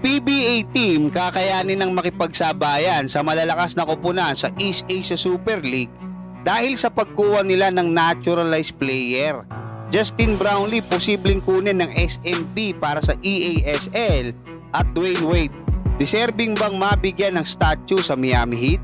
PBA team kakayanin ng makipagsabayan sa malalakas na koponan sa East Asia Super League dahil sa pagkuha nila ng naturalized player. Justin Brownlee posibleng kunin ng SMB para sa EASL at Dwayne Wade. Deserving bang mabigyan ng statue sa Miami Heat?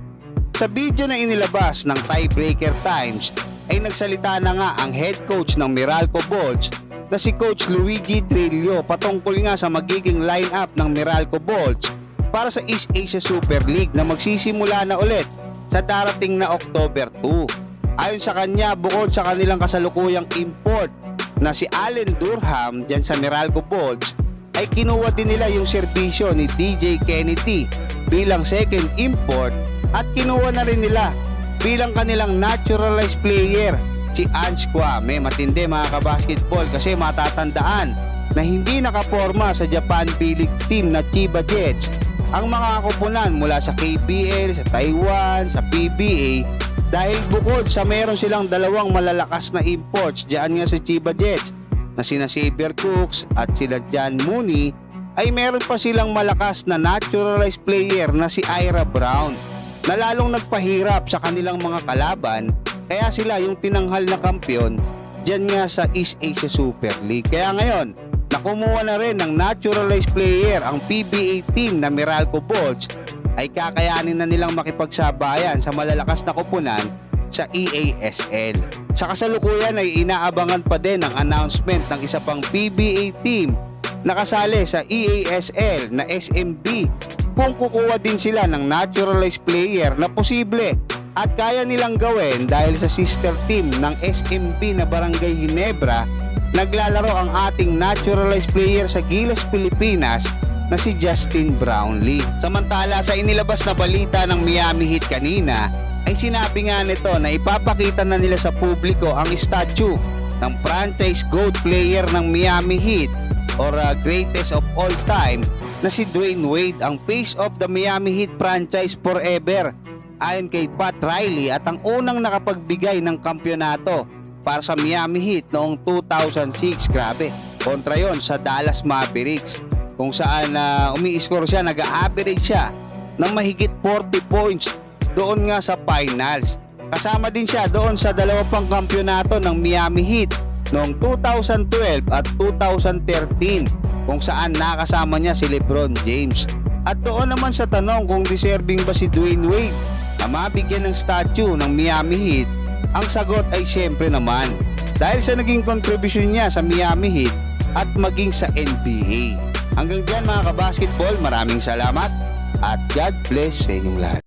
Sa video na inilabas ng Tiebreaker Times ay nagsalita na nga ang head coach ng Meralco Bulls na si Coach Luigi Trillo patungkol nga sa magiging lineup ng Meralco Bulls para sa East Asia Super League na magsisimula na ulit sa darating na October 2. Ayon sa kanya, bukod sa kanilang kasalukuyang import na si Allen Durham dyan sa Meralco Bulls, ay kinuha din nila yung serbisyo ni DJ Kennedy bilang second import at kinuha na rin nila bilang kanilang naturalized player si Ange Kwame. Matindi mga kabasketball kasi matatandaan na hindi nakaporma sa Japan B-League team na Chiba Jets ang mga kakupunan mula sa KBL, sa Taiwan, sa PBA dahil bukod sa meron silang dalawang malalakas na imports diyan nga sa Chiba Jets na sina Xavier Cooks at sila John Mooney ay meron pa silang malakas na naturalized player na si Ira Brown na lalong nagpahirap sa kanilang mga kalaban kaya sila yung tinanghal na kampyon dyan nga sa East Asia Super League. Kaya ngayon, nakumuha na rin ng naturalized player ang PBA team na Meralco Bulls ay kakayanin na nilang makipagsabayan sa malalakas na kupunan sa EASL. Sa kasalukuyan ay inaabangan pa din ang announcement ng isa pang PBA team na kasali sa EASL na SMB kung kukuha din sila ng naturalized player na posible at kaya nilang gawin dahil sa sister team ng SMB na Barangay Ginebra naglalaro ang ating naturalized player sa Gilas, Pilipinas na si Justin Brownlee. Samantala sa inilabas na balita ng Miami Heat kanina ay sinabi nga nito na ipapakita na nila sa publiko ang statue ng franchise GOAT player ng Miami Heat or uh, greatest of all time na si Dwayne Wade ang face of the Miami Heat franchise forever ayon kay Pat Riley at ang unang nakapagbigay ng kampyonato para sa Miami Heat noong 2006 grabe kontra yon sa Dallas Mavericks kung saan uh, umi-score siya nag-average siya ng mahigit 40 points doon nga sa finals. Kasama din siya doon sa dalawa pang kampyonato ng Miami Heat noong 2012 at 2013 kung saan nakasama niya si Lebron James. At doon naman sa tanong kung deserving ba si Dwayne Wade na mabigyan ng statue ng Miami Heat, ang sagot ay syempre naman dahil sa naging contribution niya sa Miami Heat at maging sa NBA. Hanggang dyan mga kabasketball, maraming salamat at God bless sa inyong lahat.